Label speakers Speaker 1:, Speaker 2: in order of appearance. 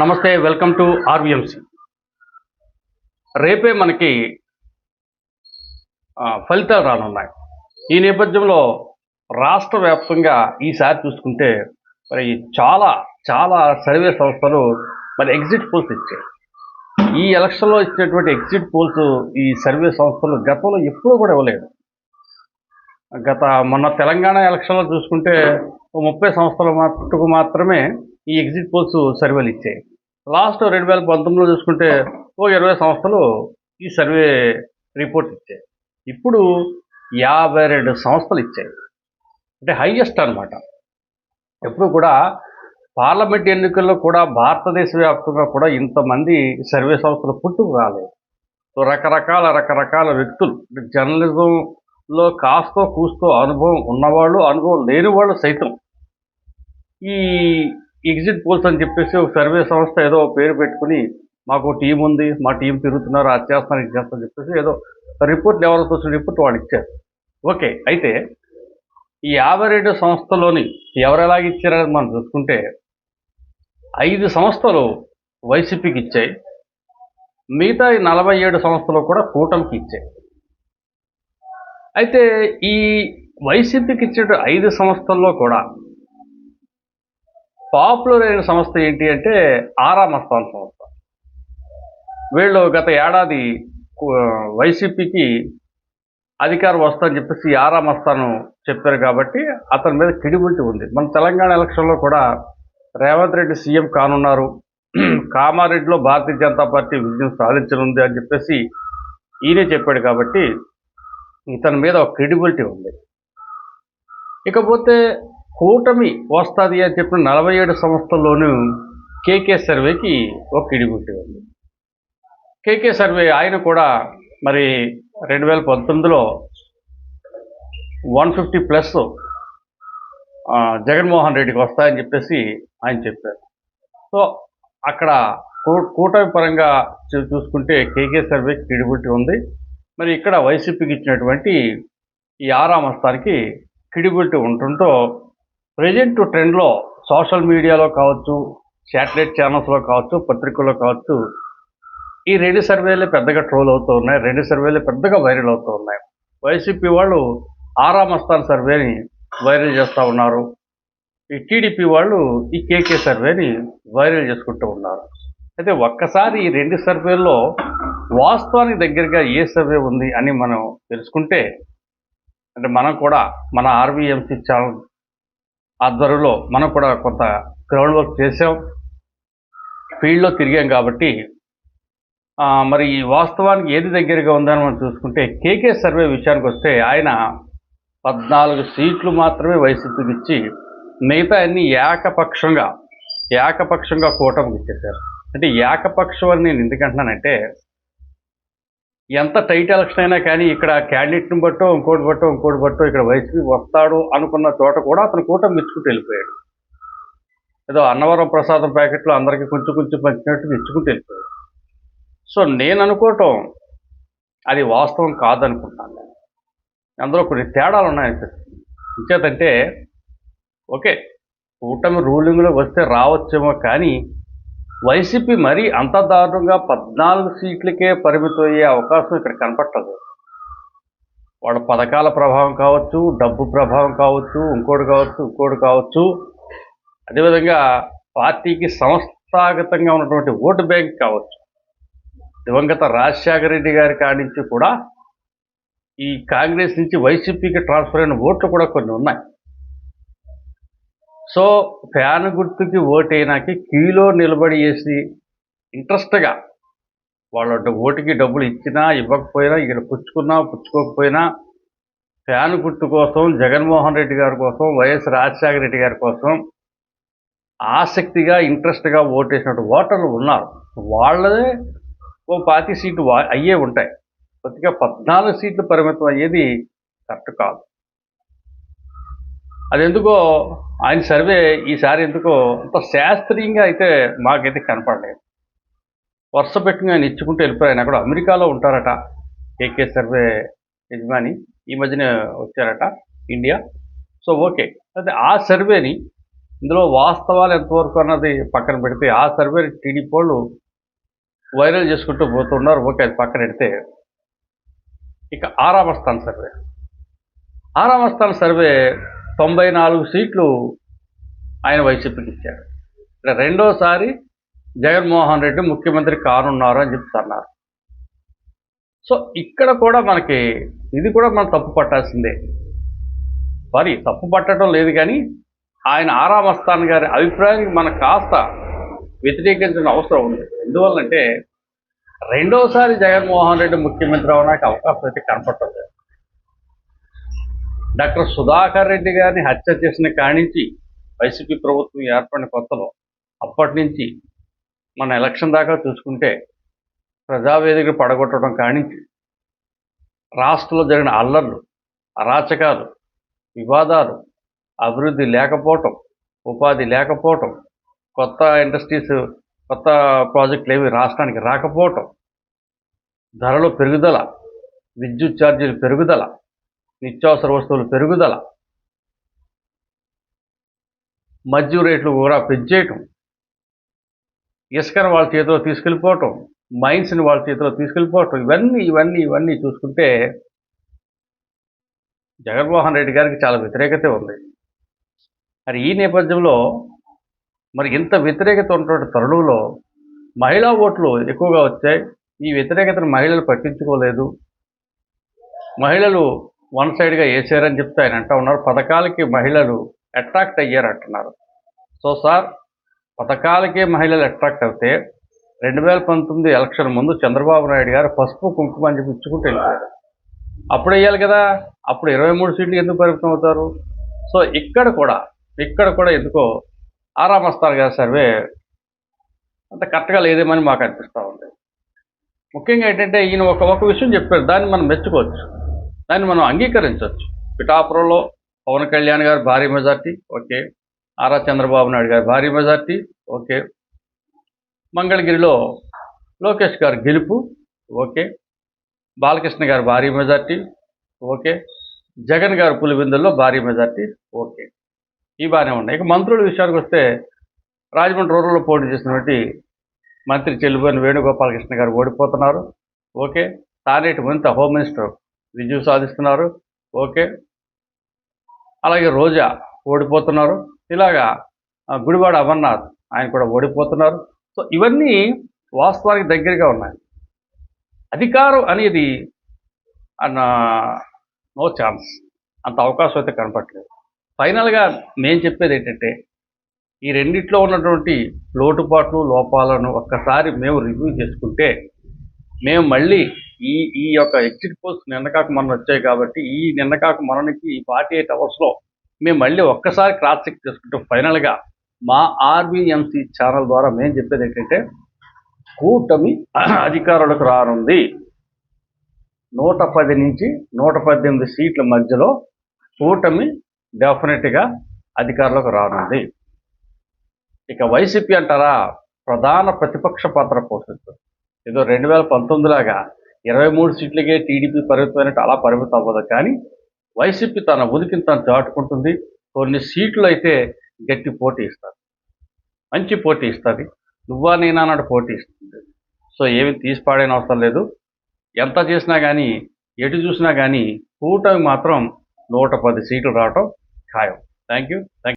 Speaker 1: నమస్తే welcome to ఆర్విఎంసి. రేపే మనకి ఫలితాలు రానున్నాయి. ఈ నేపథ్యంలో రాష్ట్ర వ్యాప్తంగా ఈసారి చూసుకుంటే మరి చాలా చాలా సర్వే సంస్థలు మరి ఎగ్జిట్ పోల్స్ ఇచ్చాయి. ఈ ఎలక్షన్లో ఇచ్చినటువంటి ఎగ్జిట్ పోల్స్ ఈ సర్వే సంస్థలు గతంలో ఎప్పుడూ కూడా ఇవ్వలేదు. గత మొన్న తెలంగాణ ఎలక్షన్లో చూసుకుంటే ఓ ముప్పై సంస్థలు మట్టుకు మాత్రమే ఈ ఎగ్జిట్ పోల్స్ సర్వేలు ఇచ్చాయి. లాస్ట్ రెండు వేల పంతొమ్మిదిలో చూసుకుంటే ఓ ఇరవై సంస్థలు ఈ సర్వే రిపోర్ట్ ఇచ్చాయి. ఇప్పుడు యాభై రెండు సంస్థలు ఇచ్చాయి. అంటే హైయెస్ట్ అన్నమాట. ఎప్పుడు కూడా పార్లమెంట్ ఎన్నికల్లో కూడా భారతదేశ వ్యాప్తంగా కూడా ఇంతమంది సర్వే సంస్థలు పుట్టుకు రాలేదు. సో రకరకాల రకరకాల వ్యక్తులు జర్నలిజంలో కాస్తో కూస్తో అనుభవం ఉన్నవాళ్ళు అనుభవం లేని వాళ్ళు సైతం ఈ ఎగ్జిట్ పోల్స్ అని చెప్పేసి ఒక సర్వే సంస్థ ఏదో పేరు పెట్టుకుని మాకు టీం ఉంది మా టీం తిరుగుతున్నారు అది చేస్తున్నారు ఇది చేస్తున్నారు చెప్పేసి ఏదో రిపోర్ట్ ఎవరితో వచ్చిన రిపోర్ట్ వాళ్ళు ఇచ్చారు. ఓకే అయితే ఈ యాభై రెండు సంస్థలోని ఎవరు ఎలాగ ఇచ్చారని మనం చూసుకుంటే ఐదు సంస్థలు వైసీపీకి ఇచ్చాయి మిగతా నలభై ఏడు సంస్థలు కూడా కూటమికి ఇచ్చాయి. అయితే ఈ వైసీపీకి ఇచ్చే ఐదు సంస్థల్లో కూడా పాపులర్ అయిన సంస్థ ఏంటి అంటే ఆరామస్థాన్ సంస్థ. వీళ్ళు గత ఏడాది వైసీపీకి అధికారం వస్తుందని చెప్పేసి ఆరామస్థాను చెప్పారు కాబట్టి అతని మీద క్రెడిబిలిటీ ఉంది. మన తెలంగాణ ఎలక్షన్లో కూడా రేవంత్ రెడ్డి సీఎం కానున్నారు. కామారెడ్డిలో భారతీయ జనతా పార్టీ విజయం సాధించనుంది అని చెప్పేసి ఈయనే చెప్పాడు కాబట్టి ఇతని మీద ఒక క్రెడిబిలిటీ ఉంది. ఇకపోతే కూటమి వస్తుంది అని చెప్పిన నలభై ఏడు సంస్థల్లోనూ కేకే సర్వేకి ఒక క్రెడిబిలిటీ ఉంది. కేకే సర్వే ఆయన కూడా మరి రెండు వేల పంతొమ్మిదిలో వన్ ఫిఫ్టీ ప్లస్ జగన్మోహన్ రెడ్డికి వస్తాయని చెప్పేసి ఆయన చెప్పారు. సో అక్కడ కూటమి పరంగా చూ- చూసుకుంటే కేకే సర్వేకి కిడిబుట్టి ఉంది. మరి ఇక్కడ వైసీపీకి ఇచ్చినటువంటి ఈ ఆరామస్తానికి కిడిబుట్టి ఉంటుంటో ప్రజెంట్ ట్రెండ్లో సోషల్ మీడియాలో కావచ్చు శాటిలైట్ ఛానల్స్లో కావచ్చు పత్రికల్లో కావచ్చు ఈ రెండు సర్వేలు పెద్దగా ట్రోల్ అవుతూ ఉన్నాయి. రెండు సర్వేలు పెద్దగా వైరల్ అవుతూ ఉన్నాయి. వైసీపీ వాళ్ళు ఆరామస్థాన్ సర్వేని వైరల్ చేస్తూ ఉన్నారు. ఈ టీడీపీ వాళ్ళు ఈ కేకే సర్వేని వైరల్ చేసుకుంటూ ఉన్నారు. అయితే ఒక్కసారి ఈ రెండు సర్వేల్లో వాస్తవానికి దగ్గరగా ఏ సర్వే ఉంది అని మనం తెలుసుకుంటే అంటే మనం కూడా మన ఆర్వీఎంసీ ఛానల్ ఆధ్వర్యంలో మనం కూడా కొంత గ్రౌండ్ వర్క్ చేసాం ఫీల్డ్లో తిరిగాం కాబట్టి మరి ఈ వాస్తవానికి ఏది దగ్గరగా ఉందని మనం చూసుకుంటే కేకే సర్వే విషయానికి వస్తే ఆయన పద్నాలుగు సీట్లు మాత్రమే వైసీపీకి ఇచ్చి మిగతా అన్ని ఏకపక్షంగా ఏకపక్షంగా కూటమికి ఇచ్చేశారు. అంటే ఏకపక్షం అని నేను ఎందుకంటున్నానంటే ఎంత టైట్ ఎలక్షన్ అయినా కానీ ఇక్కడ క్యాండిడేట్ని బట్టో ఇంకోటి బట్టో ఇంకోటి బట్టో ఇక్కడ వైసీపీ వస్తాడు అనుకున్న చోట కూడా అతను కూటమి మెచ్చుకుంటూ వెళ్ళిపోయాడు. ఏదో అన్నవరం ప్రసాదం ప్యాకెట్లో అందరికీ కొంచెం కొంచెం పంచినట్టు మెచ్చుకుంటూ వెళ్ళిపోయాడు. సో నేను అనుకోవటం అది వాస్తవం కాదనుకుంటాను నేను. అందులో కొన్ని తేడాలు ఉన్నాయని ఇంచేతంటే ఓకే కూటమి రూలింగ్లో వస్తే రావచ్చేమో కానీ వైసీపీ మరీ అంత దారుణంగా పద్నాలుగు సీట్లకే పరిమితం అయ్యే అవకాశం ఇక్కడ కనపట్టదు. వాళ్ళ పథకాల ప్రభావం కావచ్చు డబ్బు ప్రభావం కావచ్చు ఇంకోటి కావచ్చు ఇంకోటి కావచ్చు. అదేవిధంగా పార్టీకి సంస్థాగతంగా ఉన్నటువంటి ఓటు బ్యాంక్ కావచ్చు. దివంగత రాజశేఖర రెడ్డి గారి కాడి నుంచి కూడా ఈ కాంగ్రెస్ నుంచి వైసీపీకి ట్రాన్స్ఫర్ అయిన ఓట్లు కూడా కొన్ని ఉన్నాయి. సో ఫ్యాన్ గుర్తుకి ఓటైనాకి క్యూలో నిలబడి వేసి ఇంట్రెస్ట్గా వాళ్ళ ఓటుకి డబ్బులు ఇచ్చినా ఇవ్వకపోయినా ఇక్కడ పుచ్చుకున్నా పుచ్చుకోకపోయినా ఫ్యాన్ గుర్తు కోసం జగన్మోహన్ రెడ్డి గారి కోసం వైఎస్ రాజశేఖర రెడ్డి గారి కోసం ఆసక్తిగా ఇంట్రెస్ట్గా ఓటేసినట్టు ఓటర్లు ఉన్నారు. వాళ్ళదే ఓ పాతి సీట్లు వా అయ్యే ఉంటాయి. కొద్దిగా పద్నాలుగు సీట్లు పరిమితం అయ్యేది కరెక్ట్ కాదు. అది ఎందుకో ఆయన సర్వే ఈసారి ఎందుకో అంత శాస్త్రీయంగా అయితే మాకైతే కనపడలేదు. వరుస పెట్టుకుని ఆయన ఇచ్చుకుంటూ వెళ్ళిపోయారు. ఆయన అక్కడ అమెరికాలో ఉంటారట కేకే సర్వే యజమాని. ఈ మధ్యన వచ్చారట ఇండియా. So okay. అయితే ఆ సర్వేని ఇందులో వాస్తవాలు ఎంతవరకు అన్నది పక్కన పెడితే ఆ సర్వేని టీడీపీ వాళ్ళు వైరల్ చేసుకుంటూ పోతున్నారు. ఓకే అది పక్కన పెడితే. ఇక ఆరామస్థాన సర్వే. ఆరామస్థాన సర్వే తొంభై నాలుగు సీట్లు ఆయన వైసీపీకి ఇచ్చారు ఇక్కడ రెండోసారి జగన్మోహన్ రెడ్డి ముఖ్యమంత్రి కానున్నారు అని చెప్తున్నారు సో ఇక్కడ కూడా మనకి ఇది కూడా మనం తప్పు పట్టాల్సిందే. మరి తప్పు పట్టడం లేదు కానీ ఆయన ఆరామస్థాన్ గారి అభిప్రాయానికి మనకు కాస్త వ్యతిరేకించిన అవసరం ఉంది. ఎందువల్లంటే రెండోసారి జగన్మోహన్ రెడ్డి ముఖ్యమంత్రి అవడానికి అవకాశం అయితే కనపడలేదు డాక్టర్ సుధాకర్ రెడ్డి గారిని హత్య చేసిన కానించి వైసీపీ ప్రభుత్వం ఏర్పడిన కొత్తలో అప్పటి నుంచి మన ఎలక్షన్ దాకా చూసుకుంటే ప్రజావేదిక పడగొట్టడం కానించి రాష్ట్రంలో జరిగిన అల్లర్లు అరాచకాలు వివాదాలు అభివృద్ధి లేకపోవటం ఉపాధి లేకపోవటం కొత్త ఇండస్ట్రీస్ కొత్త ప్రాజెక్టులు ఏవి రాష్ట్రానికి రాకపోవటం ధరలు పెరుగుదల విద్యుత్ ఛార్జీలు పెరుగుదల నిత్యావసర వస్తువులు పెరుగుదల. మద్యం రేట్లు కూడా పెంచేయటం. ఇసుకను వాళ్ళ చేతిలో తీసుకెళ్ళిపోవటం. మైన్స్ని వాళ్ళ చేతిలో తీసుకెళ్ళిపోవటం. ఇవన్నీ ఇవన్నీ ఇవన్నీ చూసుకుంటే జగన్మోహన్ రెడ్డి గారికి చాలా వ్యతిరేకత ఉంది. మరి ఈ నేపథ్యంలో మరి ఇంత వ్యతిరేకత ఉన్నటువంటి తరుణంలో మహిళా ఓట్లు ఎక్కువగా వచ్చాయి. ఈ వ్యతిరేకతను మహిళలు పట్టించుకోలేదు. మహిళలు వన్ సైడ్గా వేసారని చెప్తే ఆయన అంటూ ఉన్నారు. పథకాలకి మహిళలు అట్రాక్ట్ అయ్యారు అంటున్నారు. సో సార్ పథకాలకే మహిళలు అట్రాక్ట్ అవుతే రెండు వేల పంతొమ్మిది ఎలక్షన్ ముందు చంద్రబాబు నాయుడు గారు పసుపు కుంకుమ అని చెప్పి ఇచ్చుకుంటూ వెళ్ళిపోయారు. అప్పుడు వేయాలి కదా. అప్పుడు ఇరవై మూడు సీట్లు ఎందుకు పరిమితం అవుతారు? సో ఇక్కడ కూడా ఇక్కడ కూడా ఎందుకో ఆరామస్తారు గారి సర్వే అంత కరెక్ట్గా లేదేమని మాకు అనిపిస్తూ ఉంది. ముఖ్యంగా ఏంటంటే ఈయన ఒక ఒక విషయం చెప్పారు దాన్ని మనం మెచ్చుకోవచ్చు. దాన్ని మనం అంగీకరించవచ్చు. పిఠాపురంలో పవన్ కళ్యాణ్ గారు భారీ మెజార్టీ ఓకే. ఆరా చంద్రబాబు నాయుడు గారు భారీ మెజార్టీ ఓకే. మంగళగిరిలో లోకేష్ గారు గెలుపు ఓకే. బాలకృష్ణ గారు భారీ మెజార్టీ ఓకే. జగన్ గారు పులిబిందుల్లో భారీ మెజార్టీ ఓకే. ఈ బాగానే ఉన్నాయి. ఇక మంత్రుల విషయానికి వస్తే రాజమండ్రి రూరల్లో పోటీ చేసినటువంటి మంత్రి చెల్లిపోయిన వేణుగోపాలకృష్ణ గారు ఓడిపోతున్నారు ఓకే. తానేటి మంత హోమ్ మినిస్టర్ విజయం సాధిస్తున్నారు. ఓకే. అలాగే రోజా ఓడిపోతున్నారు. ఇలాగా గుడివాడ అమర్నాథ్ ఆయన కూడా ఓడిపోతున్నారు. సో ఇవన్నీ వాస్తవానికి దగ్గరగా ఉన్నాయి. అధికారం అనేది అన్న నో ఛాన్స్. అంత అవకాశం అయితే కనపట్లేదు ఫైనల్గా నేను చెప్పేది ఏంటంటే ఈ రెండిట్లో ఉన్నటువంటి లోటుపాట్లు లోపాలను ఒక్కసారి మేము రివ్యూ చేసుకుంటే మేము మళ్ళీ ఈ ఈ యొక్క ఎగ్జిట్ పోస్ట్ నిన్నకాక మొన్న వచ్చాయి కాబట్టి ఈ నిన్నకాక మనకి ఈ ఫార్టీ ఎయిట్ అవర్స్లో మేము మళ్ళీ ఒక్కసారి క్రాస్ చెక్ చేసుకుంటాం ఫైనల్గా మా ఆర్బిఎంసి ఛానల్ ద్వారా మేము చెప్పేది ఏంటంటే కూటమి అధికారులకు రానుంది. నూట పది నుంచి నూట పద్దెనిమిది సీట్ల మధ్యలో కూటమి డెఫినెట్గా అధికారులకు రానుంది. ఇక వైసీపీ అంటారా ప్రధాన ప్రతిపక్ష పాత్ర పోషిస్తుంది. ఏదో రెండు వేల పంతొమ్మిదిలాగా ఇరవై మూడు సీట్లకే టీడీపీ పరిమితమైనట్టు అలా పరిమితం అవ్వదు. కానీ వైసీపీ తన ఉనికిని తను దాటుకుంటుంది. కొన్ని సీట్లు అయితే గట్టి పోటీ ఇస్తారు. మంచి పోటీ ఇస్తుంది. నువ్వా నేనా అన్నట్టు పోటీ ఇస్తుంది. సో ఏమి తీసి పాడైన అవసరం లేదు. ఎంత చేసినా కానీ ఎటు చూసినా కానీ కూటమి మాత్రం నూట పది సీట్లు రావటం ఖాయం. Thank you thank